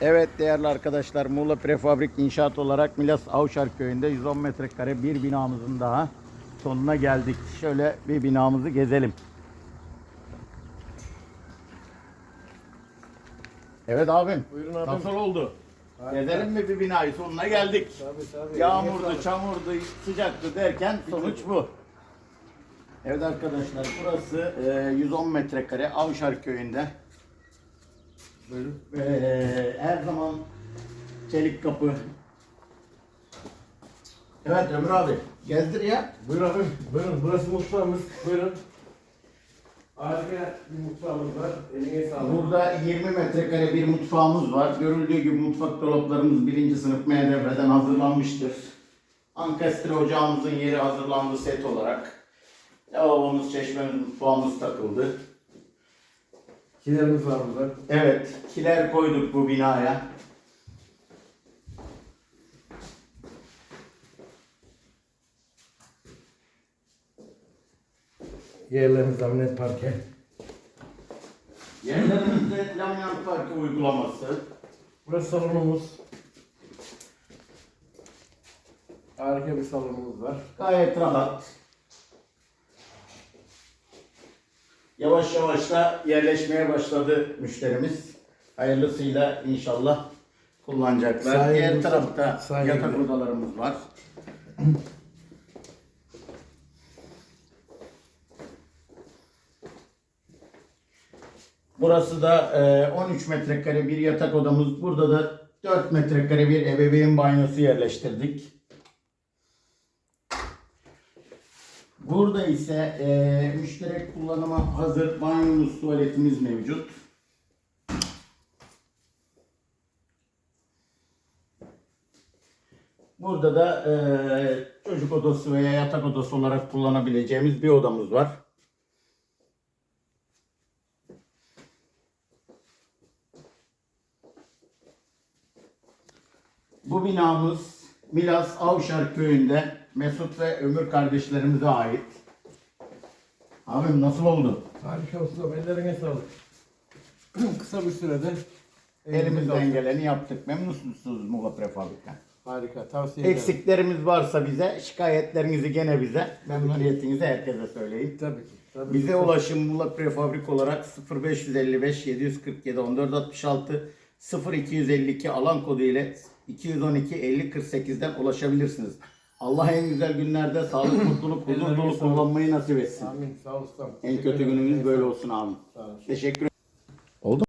Evet değerli arkadaşlar Muğla Prefabrik İnşaat olarak Milas Avşar köyünde 110 metrekare bir binamızın daha sonuna geldik. Şöyle bir binamızı gezelim. Evet abim. Buyurun abim. Nasıl oldu? Gezelim mi bir binayı? Sonuna geldik. Tabii tabii. Yağmurdu, çamurdu, sıcaktı derken sonuç bu. Evet arkadaşlar burası e, 110 metrekare Avşar köyünde. Buyurun. Ee, her zaman çelik kapı. Evet Ömür abi gezdir ya. Buyur abim. Buyurun. Burası mutfağımız. Buyurun. Harika bir mutfağımız var. Eline sağlık. Burada 20 metrekare bir mutfağımız var. Görüldüğü gibi mutfak dolaplarımız birinci sınıf MDF'den hazırlanmıştır. Ankastre ocağımızın yeri hazırlandı set olarak. Lavabomuz, çeşmemiz, mutfağımız takıldı. Kilerimiz var burada. Evet, kiler koyduk bu binaya. Yerlerimiz laminat parke. Yerlerimizde laminat parke uygulaması. Burası salonumuz. Harika bir salonumuz var. Gayet rahat. Yavaş yavaş da yerleşmeye başladı müşterimiz. Hayırlısıyla inşallah kullanacaklar. Sahibi- Diğer tarafta sahibi- yatak odalarımız var. Burası da e, 13 metrekare bir yatak odamız. Burada da 4 metrekare bir ebeveyn banyosu yerleştirdik. Burada ise e, müşterek kullanıma hazır banyomuz, tuvaletimiz mevcut. Burada da e, çocuk odası veya yatak odası olarak kullanabileceğimiz bir odamız var. Bu binamız Milas Avşar köyünde Mesut ve Ömür kardeşlerimize ait. Abim nasıl oldu? Harika usta. Ellerine sağlık. Kısa bir sürede Elimizden geleni yaptık. Memnunsunuz Muğla Prefabrik'ten. Harika. Tavsiye ederim. Eksiklerimiz varsa bize, şikayetlerinizi gene bize, memnuniyetinizi herkese söyleyin. Tabii ki. Tabii Bize ki. ulaşın Muğla Prefabrik olarak 0555 747 1466 0252 alan kodu ile 212 50 48'den ulaşabilirsiniz. Allah en güzel günlerde sağlık, mutluluk, huzur dolu kullanmayı nasip etsin. Amin. Sağ ol ustam. En kötü gününüz böyle olsun abi. Sağ ol. Teşekkür